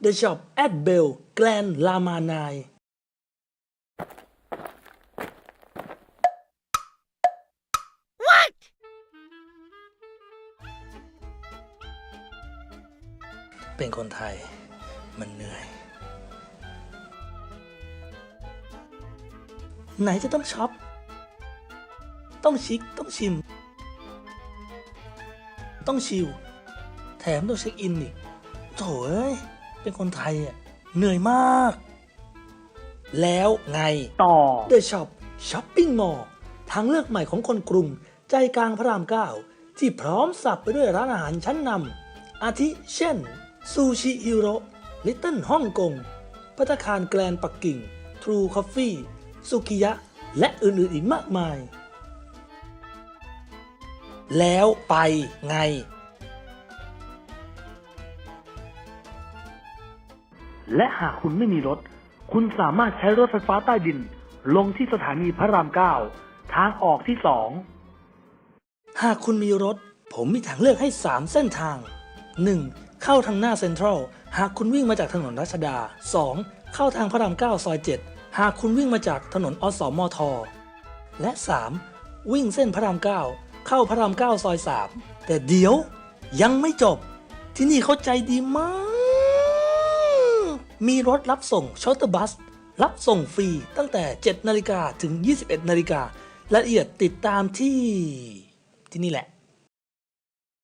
The Shop at Bell Grand Lama Nine เป็นคนไทยมันเหนื่อย ไหนจะต้องช็อป ต้องชิค ต้องชิม ต้องชิล แถมต้องเช็คอินอีกโถ่เอ้ย เป็นคนไทยอะเหนื่อยมาก แล้วไงต่อ The Shop Shopping Mall ทางเลือกใหม่ของคนกรุง ใจกลางพระรามเก้าที่พร้อมสับไปด้วยร้านอาหารชั้นนำอาทิเช่นซูชิฮิโร่ลิตเติ้ลฮ่องกงพัตตาคารแกลนปักกิ่ง True Coffee สุกิยะ และอื่นๆอีกมากมาย แล้วไปไง และหากคุณไม่มีรถ คุณสามารถใช้รถไฟฟ้าใต้ดิน ลงที่สถานีพระรามเก้าทางออกที่สอง หากคุณมีรถ ผมมีทางเลือกให้ 3 เส้นทาง 1. เข้าทางหน้าเซ็นทรัล หากคุณวิ่งมาจากถนนรัชดา 2. เข้าทางพระราม9ซอย 7 หากคุณวิ่งมาจากถนนอสมท และ 3. วิ่งเส้นพระราม9เข้าพระราม9ซอย 3 แต่เดี๋ยวยังไม่จบ ที่นี่เขาใจดีมาก มีรถรับส่งชอตเตอร์บัส รับส่งฟรีตั้งแต่ 7 นาฬิกาถึง 21 นาฬิการายละเอียดติดตามที่ที่นี่แหละ